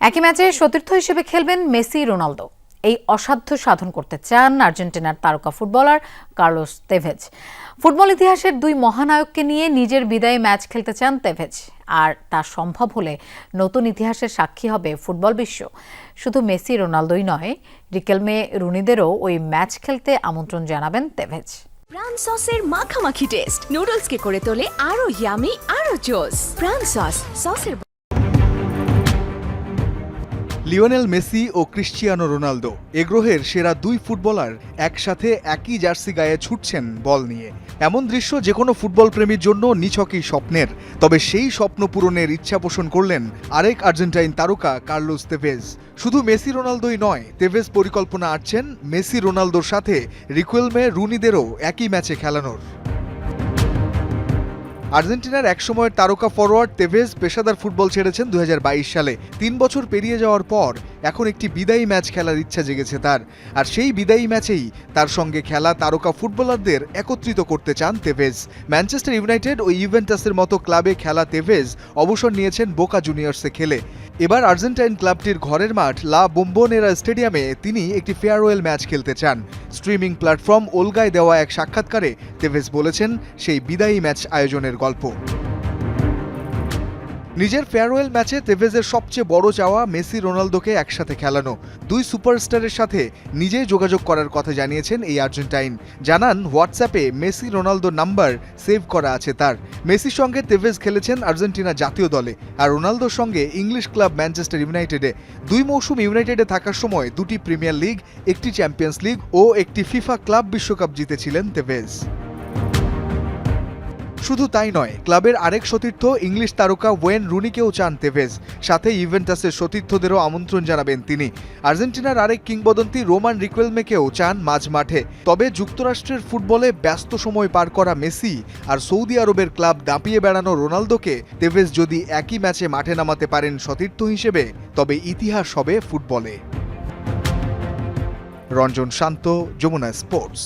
একই ম্যাচে সতীর্থ হিসেবে খেলবেন মেসি, রোনালদো। এই অসাধ্য সাধন করতে চান আর্জেন্টিনার তারকা ফুটবলার কার্লোস তেভেজ। ফুটবল ইতিহাসের দুই মহানায়ককে নিয়ে নিজের বিদায়ী ম্যাচ খেলতে চান তেভেজ, আর তা সম্ভব হলে নতুন ইতিহাসের সাক্ষী হবে ফুটবল বিশ্ব। শুধু মেসি, রোনালদোই নয়, রিকেলমে রুনিদেরও ওই ম্যাচ খেলতে আমন্ত্রণ জানাবেন তেভেজ। প্রাণ সসের মাখামাখি টেস্ট, নুডলসকে করে তোলে আরও ইয়ামি আরও জোস। প্রাণ সস, সসের লিওনেল মেসি ও ক্রিশ্চিয়ানো রোনালদো। এ গ্রহের সেরা দুই ফুটবলার একসাথে একই জার্সি গায়ে ছুটছেন বল নিয়ে। এমন দৃশ্য যে কোনো ফুটবল প্রেমীর জন্য নিছকই স্বপ্নের। তবে সেই স্বপ্ন পূরণের ইচ্ছা পোষণ করলেন আরেক আর্জেন্টাইন তারকা কার্লোস তেভেজ। শুধু মেসি রোনালদোই নয়, তেভেজ পরিকল্পনা আটছেন মেসি রোনালদোর সাথে রিকুয়েলমে রুনিদেরও একই ম্যাচে খেলানোর। আর্জেন্টিনার একসময়ের তারকা ফরোয়ার্ড তেভেজ পেশাদার ফুটবল ছেড়েছেন দু হাজার বাইশ সালে। তিন বছর পেরিয়ে যাওয়ার পর এখন একটি বিদায়ী ম্যাচ খেলার ইচ্ছা জেগেছে তার। আর সেই বিদায়ী ম্যাচেই তার সঙ্গে খেলা তারকা ফুটবলারদের একত্রিত করতে চান তেভেজ। ম্যানচেস্টার ইউনাইটেড ও ইভেন্টাসের মতো ক্লাবে খেলা তেভেজ অবসর নিয়েছেন বোকা জুনিয়র্সে খেলে। এবার আর্জেন্টাইন ক্লাবটির ঘরের মাঠ লা বোম্বোনেরা স্টেডিয়ামে তিনি একটি ফেয়ারওয়েল ম্যাচ খেলতে চান। স্ট্রিমিং প্ল্যাটফর্ম ওলগায় দেওয়া এক সাক্ষাৎকারে তেভেজ বলেছেন, সেই বিদায়ী ম্যাচ আয়োজনের গল্প। নিজের ফেয়ারওয়েল ম্যাচে তেভেজের সবচেয়ে বড় চাওয়া মেসি রোনালদোকে একসাথে খেলানো। দুই সুপারস্টারের সাথে নিজেই যোগাযোগ করার কথা জানিয়েছেন এই আর্জেন্টাইন। জানান হোয়াটসঅ্যাপে মেসি রোনালদো নাম্বার সেভ করা আছে তার। মেসির সঙ্গে তেভেজ খেলেছেন আর্জেন্টিনা জাতীয় দলে আর রোনালদোর সঙ্গে ইংলিশ ক্লাব ম্যানচেস্টার ইউনাইটেডে। দুই মৌসুম ইউনাইটেডে থাকার সময় দুটি প্রিমিয়ার লিগ, একটি চ্যাম্পিয়ন্স লিগ ও একটি ফিফা ক্লাব বিশ্বকাপ জিতেছিলেন তেভেজ। শুধু তাই নয়, ক্লাবের আরেক সতীর্থ ইংলিশ তারকা ওয়েন রুনিকেও চান তেভেজ সাথে ইভেন্টাসের সতীর্থদেরও আমন্ত্রণ জানাবেন তিনি। আর্জেন্টিনার আরেক কিংবদন্তি রোমান রিকুয়েলমেকেও চান মাঝ মাঠে। তবে যুক্তরাষ্ট্রের ফুটবলে ব্যস্ত সময় পার করা মেসি আর সৌদি আরবের ক্লাব দাপিয়ে বেড়ানো রোনালদোকে তেভেজ যদি একই ম্যাচে মাঠে নামাতে পারেন সতীর্থ হিসেবে, তবে ইতিহাস হবে ফুটবলে। রঞ্জন শান্ত, যমুনা স্পোর্টস।